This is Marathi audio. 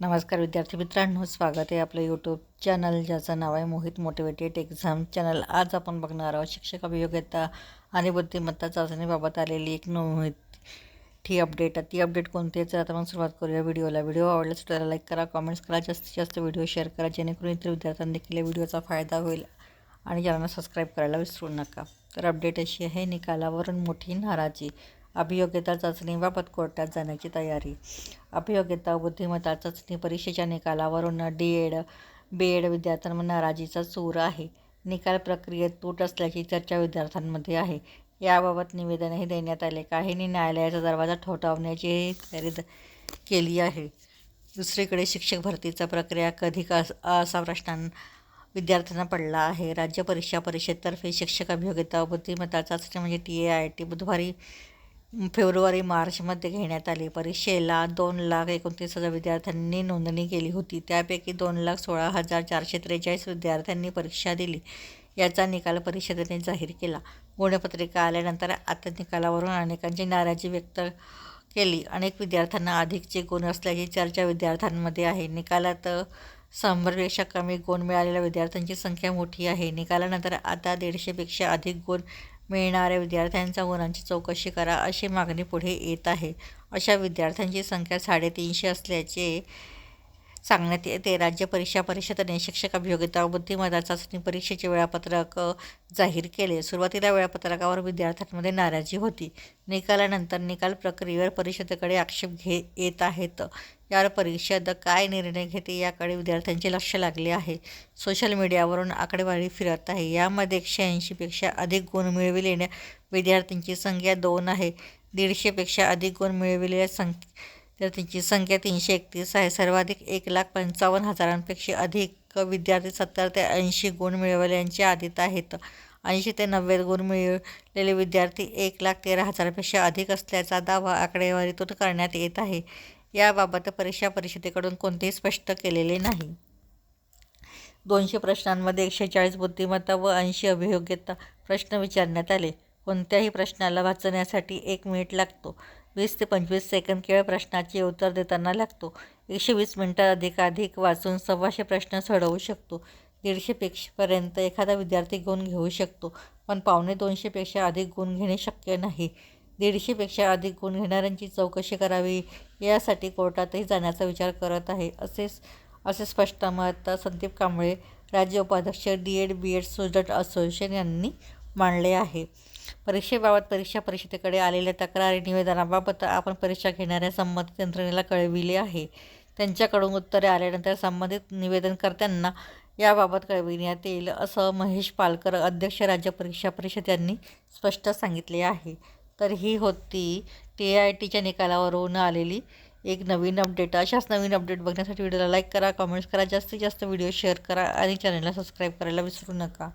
नमस्कार विद्यार्थी मित्रांनो स्वागत आहे आपलं यूट्यूब चॅनल ज्याचं नाव आहे मोहित मोटिवेटेड एक्झाम चॅनल आज आपण बघणार आहोत शिक्षक अभियोग्यता आणि बुद्धिमत्ता चाचणीबाबत आलेली एक नोहिती अपडेट ती अपडेट कोणती आहे तर आता आपण सुरुवात करूया व्हिडिओला. व्हिडिओ आवडल्यास त्याला लाईक करा कॉमेंट्स करा जास्तीत जास्त व्हिडिओ शेअर करा जेणेकरून इतर विद्यार्थ्यांना देखील या व्हिडिओचा फायदा होईल आणि ज्यांना सबस्क्राईब करायला विसरू नका. तर अपडेट अशी आहे निकालावरून मोठी नाराजी. अभियोग्यता चाचणीबाबत कोर्टात जाण्याची तयारी. अभियोग्यता बुद्धिमत्ता चाचणी परीक्षेच्या निकालावरून डी एड बी एड विद्यार्थ्यांवर नाराजीचा सूर आहे. निकाल प्रक्रियेत तूट असल्याची चर्चा विद्यार्थ्यांमध्ये आहे. याबाबत निवेदनही देण्यात आले. काहींनी न्यायालयाचा दरवाजा ठोठावण्याचीही तयारी केली आहे. दुसरीकडे शिक्षक भरतीचा प्रक्रिया कधी का असा प्रश्न विद्यार्थ्यांना पडला आहे. राज्य परीक्षा परिषदेतर्फे शिक्षक अभियोग्यता बुद्धिमत्ता चाचणी म्हणजे टी ए आय टी बुधवारी फेब्रुवारी मार्चमध्ये घेण्यात आली. परीक्षेला दोन लाख एकोणतीस हजार विद्यार्थ्यांनी नोंदणी केली होती. त्यापैकी दोन लाख सोळा हजार चारशे त्रेचाळीस विद्यार्थ्यांनी परीक्षा दिली. याचा निकाल परिषदेने जाहीर केला. गुणपत्रिका आल्यानंतर आता निकालावरून अनेकांची नाराजी व्यक्त केली. अनेक विद्यार्थ्यांना अधिकचे गुण असल्याची चर्चा विद्यार्थ्यांमध्ये आहे. निकालात शंभरपेक्षा कमी गुण मिळालेल्या विद्यार्थ्यांची संख्या मोठी आहे. निकालानंतर आता दीडशेपेक्षा अधिक गुण मिळणाऱ्या विद्यार्थ्यांच्या गुणांची चौकशी करा अशी मागणी पुढे येत आहे. अशा विद्यार्थ्यांची संख्या साडेतीनशे असल्याचे सांगण्यात येते. राज्य परीक्षा परिषदेने शिक्षक अभियोगिता बुद्धिमत्ता चाचणी परीक्षेचे वेळापत्रक जाहीर केले. सुरुवातीला वेळापत्रकावर विद्यार्थ्यांमध्ये नाराजी होती. निकालानंतर निकाल प्रक्रियेवर परिषदेकडे आक्षेप घे येत आहेत. यावर परिषद काय निर्णय घेते याकडे विद्यार्थ्यांचे लक्ष लागले आहे. सोशल मीडियावरून आकडेवारी फिरत आहे. यामध्ये एकशे ऐंशीपेक्षा अधिक गुण मिळविलेल्या विद्यार्थ्यांची संख्या दोन आहे. दीडशेपेक्षा अधिक गुण मिळविलेल्या संख्या तर त्यांची संख्या तीनशे एकतीस आहे. सर्वाधिक एक लाख पंचावन्न हजारांपेक्षा अधिक विद्यार्थी सत्तर ते ऐंशी गुण मिळवल्यांचे आदित आहेत. ऐंशी ते नव्वद गुण मिळवलेले विद्यार्थी एक लाख तेरा हजारापेक्षा अधिक असल्याचा दावा आकडेवारीतून करण्यात येत आहे. याबाबत परीक्षा परिषदेकडून कोणतेही स्पष्ट केलेले नाही. दोनशे प्रश्नांमध्ये एकशे चाळीस बुद्धिमत्ता व ऐंशी अभियोग्यता प्रश्न विचारण्यात आले. कोणत्याही प्रश्नाला वाचण्यासाठी एक मिनिट लागतो. वीस ते पंचवीस सेकंद केवळ प्रश्नाचे उत्तर देताना लागतो. एकशे वीस मिनटं अधिकाधिक वाचून सव्वाशे प्रश्न सोडवू शकतो. दीडशेपेक्षापर्यंत एखादा विद्यार्थी गुण घेऊ शकतो पण पावणे दोनशेपेक्षा अधिक गुण घेणे शक्य नाही. दीडशेपेक्षा अधिक गुण घेणाऱ्यांची चौकशी करावी यासाठी कोर्टातही जाण्याचा विचार करत आहे असेच असे स्पष्ट मत संदीप कांबळे राज्य उपाध्यक्ष D Ed B Ed student association यांनी मांडले आहे. परीक्षेबाबत परीक्षा परिषदेकडे आलेल्या तक्रारी निवेदनाबाबत आपण परीक्षा घेणाऱ्या संबंधित यंत्रणेला कळविले आहे. त्यांच्याकडून उत्तरे आल्यानंतर संबंधित निवेदनकर्त्यांना याबाबत कळविण्यात येईल असं महेश पालकर अध्यक्ष राज्य परीक्षा परिषद यांनी स्पष्ट सांगितले आहे. तर ही होती टी आय टीच्या निकालावरून आलेली एक नवीन अपडेट. अशाच नवीन अपडेट बघण्यासाठी व्हिडिओला लाईक करा कमेंट्स करा जास्तीत जास्त व्हिडिओ शेअर करा आणि चॅनलला सबस्क्राईब करायला विसरू नका.